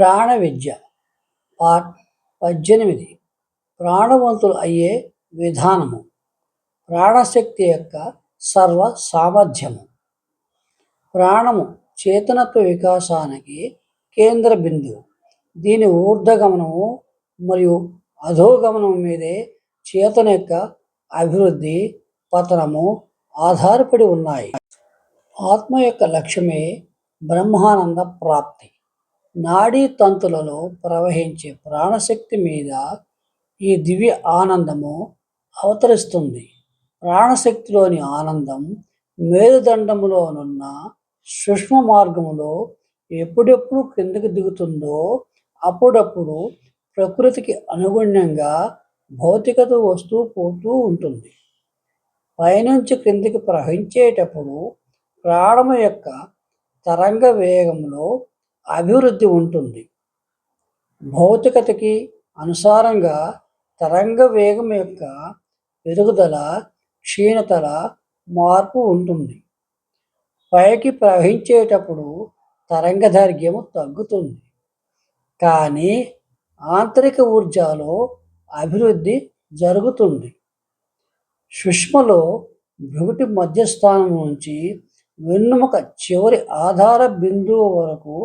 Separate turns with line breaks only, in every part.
ప్రాణ విద్య పార్ట్ పద్దెనిమిది. ప్రాణవంతులు అయ్యే విధానము. ప్రాణశక్తి యొక్క సర్వ సామర్థ్యము. ప్రాణము చేతనత్వ వికాసానికి కేంద్ర బిందువు. దీని ఊర్ధగమనము మరియు అధోగమనం మీదే చేతన యొక్క అభివృద్ధి పతనము ఆధారపడి ఉన్నాయి. ఆత్మ యొక్క లక్ష్యమే బ్రహ్మానంద ప్రాప్తి. నాడీ తంతులలో ప్రవహించే ప్రాణశక్తి మీద ఈ దివ్య ఆనందము అవతరిస్తుంది. ప్రాణశక్తిలోని ఆనందం మేరుదండములోనున్న సూక్ష్మ మార్గములో ఎప్పుడెప్పుడు కిందకి దిగుతుందో అప్పుడప్పుడు ప్రకృతికి అనుగుణ్యంగా భౌతికత వస్తూ పోతూ ఉంటుంది. పైనుంచి క్రిందికి ప్రవహించేటప్పుడు ప్రాణము యొక్క తరంగ వేగంలో అభివృద్ధి ఉంటుంది. భౌతికతకి అనుసారంగా తరంగ వేగం యొక్క పెరుగుదల క్షీణతల మార్పు ఉంటుంది. పైకి ప్రవహించేటప్పుడు తరంగదైర్ఘ్యము తగ్గుతుంది. కానీ ఆంతరిక ఊర్జాలో అభివృద్ధి జరుగుతుంది. సుష్మలో భృగుటి మధ్యస్థానం నుంచి వెన్నుముక చివరి ఆధార బిందువు వరకు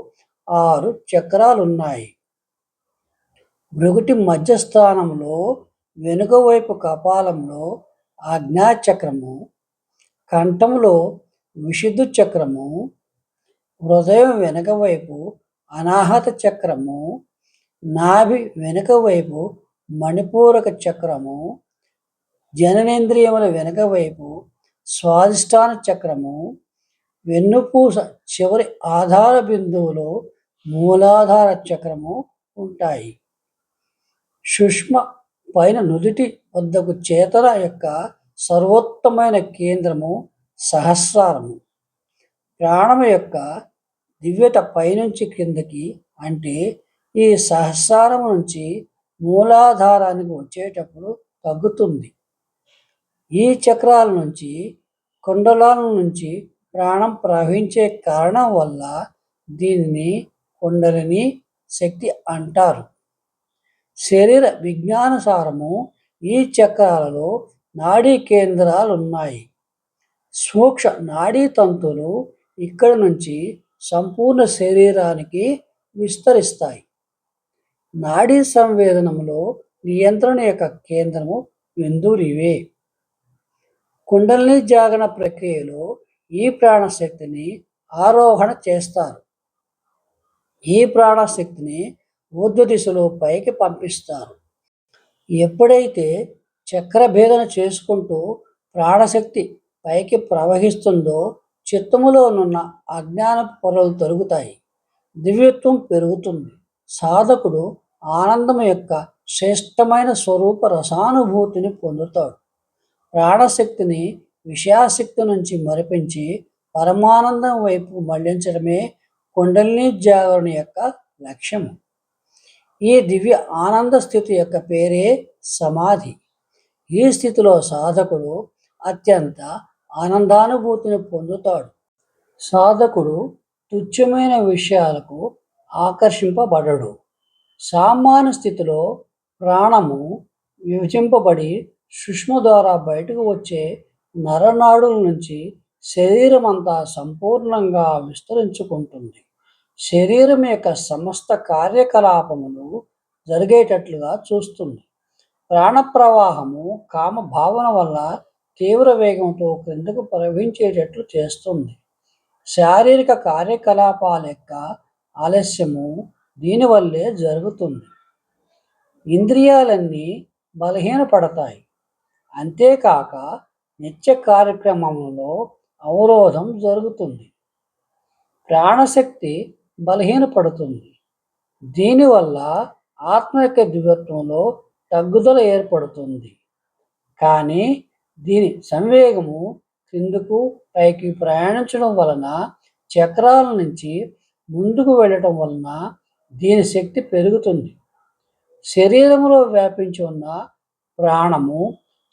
ఆరు చక్రాలు ఉన్నాయి భృగుటి మధ్యస్థానంలో వెనుక వైపు కపాలంలో ఆజ్ఞాచక్రము కంఠంలో విశుద్ధ చక్రము హృదయం వెనుక వైపు అనాహత చక్రము నాభి వెనుక వైపు మణిపూరక చక్రము జననేంద్రియముల వెనుక వైపు స్వాదిష్టాన చక్రము వెన్నుపూస చివరి ఆధార బిందువులో మూలాధార చక్రము ఉంటాయి. సుష్మ పైన నుదుటి వద్దకు చేతన యొక్క సర్వోత్తమైన కేంద్రము సహస్రారము. ప్రాణము యొక్క దివ్యత పైనుంచి కిందకి అంటే ఈ సహస్రారము నుంచి మూలాధారానికి వచ్చేటప్పుడు తగ్గుతుంది. ఈ చక్రాల నుంచి కుండలాల నుంచి ప్రాణం ప్రవహించే కారణం వల్ల దీనిని కుండలిని శక్తి అంటారు. శరీర విజ్ఞానసారము ఈ చక్రాలలో నాడీ కేంద్రాలు ఉన్నాయి సూక్ష్మ నాడీ తంతులు ఇక్కడ నుంచి సంపూర్ణ శరీరానికి విస్తరిస్తాయి. నాడీ సంవేదనములో నియంత్రణ యొక్క కేంద్రము వెందూరివే. ఇవే కుండలిని జాగరణ ప్రక్రియలో ఈ ప్రాణశక్తిని ఆరోహణ చేస్తారు. ఈ ప్రాణశక్తిని ఊర్ధ్వ దిశలో పైకి పంపిస్తారు? ఎప్పుడైతే చక్రభేదన చేసుకుంటూ ప్రాణశక్తి పైకి ప్రవహిస్తుందో చిత్తములోనున్న అజ్ఞాన పొరలు తొలుగుతాయి దివ్యత్వం పెరుగుతుంది. సాధకుడు ఆనందం యొక్క శ్రేష్టమైన స్వరూప రసానుభూతిని పొందుతాడు. ప్రాణశక్తిని విషయాశక్తి నుంచి మరిపించి పరమానందం వైపు మళ్ళించడమే కుండలిని జాగరణ యొక్క లక్ష్యము. ఈ దివ్య ఆనంద స్థితి యొక్క పేరే సమాధి. ఈ స్థితిలో సాధకుడు అత్యంత ఆనందానుభూతిని పొందుతాడు. సాధకుడు తుచ్చమైన విషయాలకు ఆకర్షింపబడడు. సామాన్య స్థితిలో ప్రాణము విభజింపబడి సుష్మ ద్వారా బయటకు వచ్చే నరనాడుల నుంచి శరీరం అంతా సంపూర్ణంగా విస్తరించుకుంటుంది. శరీరం యొక్క సమస్త కార్యకలాపములు జరిగేటట్లుగా చూస్తుంది. ప్రాణ ప్రవాహము కామ భావన వల్ల తీవ్ర వేగంతో క్రిందకు ప్రవహించేటట్లు చేస్తుంది. శారీరక కార్యకలాపాల యొక్క ఆలస్యము దీనివల్లే జరుగుతుంది. ఇంద్రియాలన్నీ బలహీనపడతాయి. అంతేకాక నిత్య కార్యక్రమంలో అవరోధం జరుగుతుంది. ప్రాణశక్తి బలహీనపడుతుంది. దీనివల్ల ఆత్మ యొక్క దివ్యత్వంలో తగ్గుదల ఏర్పడుతుంది. కానీ దీని సంవేగము క్రిందకు పైకి ప్రయాణించడం వలన చక్రాల నుంచి ముందుకు వెళ్ళటం వలన దీని శక్తి పెరుగుతుంది. శరీరంలో వ్యాపించి ఉన్న ప్రాణము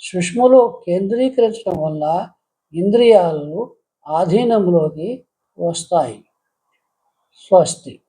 సుష్మలో కేంద్రీకరించడం వల్ల ఇంద్రియాలను ఆధీనంలోకి వస్తాయి. స్వస్తి.